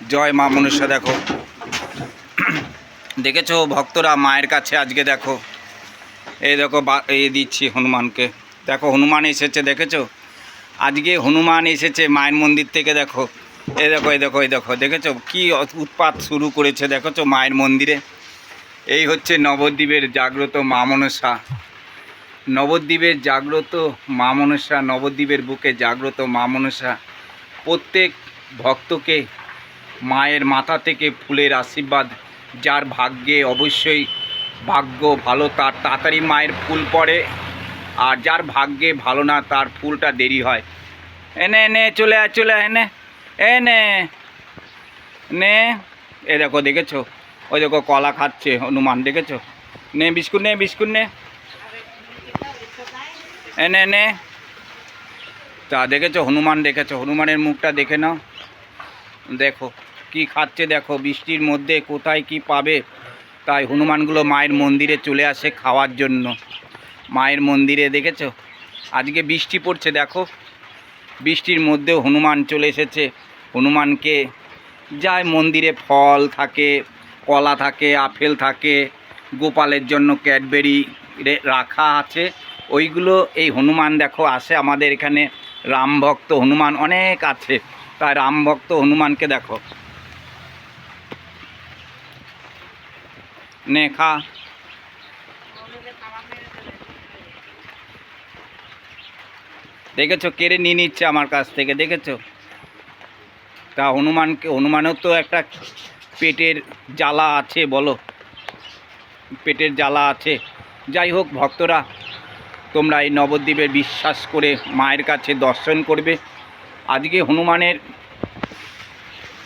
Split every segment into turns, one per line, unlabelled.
জয় মা মনুষ্য, দেখো। দেখেছ ভক্তরা মায়ের কাছে আজকে দেখো। এই দেখো এই দিচ্ছি হনুমানকে। দেখো, হনুমান এসেছে, দেখেছ? আজকে হনুমান এসেছে মায়ের মন্দির থেকে, দেখো। এই দেখো এই দেখো এই দেখো, দেখেছ? কি উৎপাত শুরু করেছে, দেখেছ মায়ের মন্দিরে? এই হচ্ছে নবদ্বীপের জাগ্রত মা মনসা নবদ্বীপের জাগ্রত মা মনসা নবদ্বীপের বুকে জাগ্রত মা মনসা প্রত্যেক ভক্তকে মায়ের মাথা থেকে ফুলের আশীর্বাদ যার ভাগ্যে অবশ্যই ভাগ্য ভালো তার তাড়াতাড়ি মায়ের ফুল পড়ে। আর যার ভাগ্যে ভালো না তার ফুলটা দেরি হয়। এনে এনে চলে আয় চলে আয়, এনে এনে নে এ দেখো দেখেছ? ওই দেখো কলা খাচ্ছে হনুমান দেখেছ? নে বিস্কুট নে বিস্কুট নে। এনে নে। তা দেখেছ? হনুমান দেখেছ? হনুমানের মুখটা দেখে নাও। দেখো। কি খাচ্ছে দেখো, বৃষ্টির মধ্যে কোথায় কি পাবে? তাই হনুমানগুলো মায়ের মন্দিরে চলে আসে খাওয়ার জন্য। মায়ের মন্দিরে, দেখেছ? আজকে বৃষ্টি পড়ছে, দেখো। বৃষ্টির মধ্যেও হনুমান চলে এসেছে। হনুমানকে যায় মন্দিরে ফল থাকে, কলা থাকে, আপেল থাকে, গোপালের জন্য ক্যাডবেরি রাখা আছে। ওইগুলো এই হনুমান, দেখো, আসে আমাদের এখানে। রাম ভক্ত হনুমান অনেক আছে। তাই রাম ভক্ত হনুমানকে দেখো। নে, খা। দেখেছ কেড়ে নিয়ে নিচ্ছে আমার কাছ থেকে, দেখেছ? তা হনুমানকে হনুমানেও তো একটা পেটের জ্বালা আছে, বলো। পেটের জ্বালা আছে। যাই হোক, ভক্তরা, তোমরা এই নবদ্বীপে বিশ্বাস করে মায়ের কাছে দর্শন করবে। আজকে হনুমানের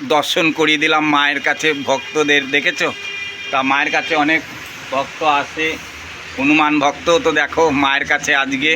দর্শন করিয়ে দিলাম মায়ের কাছে ভক্তদের, দেখেছ? তা মায়ের কাছে অনেক ভক্ত আসে হনুমান ভক্ত। তো দেখো মায়ের কাছে আজকে